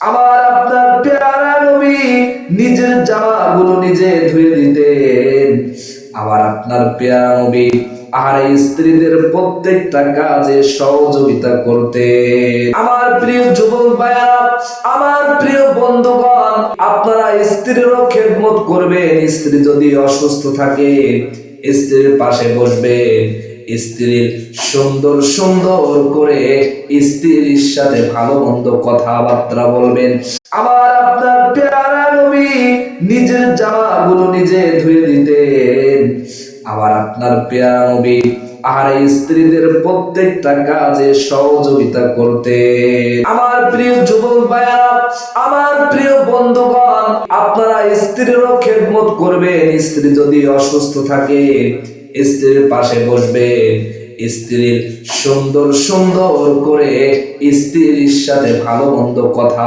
আমার আপনার পেয়ারা নবী নিজের জামাগুলো নিজে ধুয়ে দিতেন। আবার আপনার পেয়ারা নবী আর স্ত্রীদের প্রত্যেকটা কাজে সহযোগিতা করতে আমার প্রিয় যুবক ভাইয়া আমার প্রিয় বন্ধুগণ, আপনারা স্ত্রীরও খেদমত করবেন, স্ত্রী যদি অসুস্থ থাকে, স্ত্রীর পাশে বসবেন। স্ত্রীর সুন্দর সুন্দর করে স্ত্রীর সাথে ভালো মন্দ কথাবার্তা বলবেন। আমার আপনার পেয়ারা নবী নিজের জামাগুলো নিজে ধুয়ে দিতেন। আবার আপনার পেয়ারা নবী আর স্ত্রীদের প্রত্যেকটা কাজে সহযোগিতা করতে আমার প্রিয় যুবক ভাইয়া আমার প্রিয় বন্ধুগণ, আপনারা স্ত্রীরও খেদমত করবেন। স্ত্রী যদি অসুস্থ থাকে স্ত্রীর পাশে বসবে স্ত্রীর সুন্দর সুন্দর করে স্ত্রীর সাথে ভালো মন্দ কথা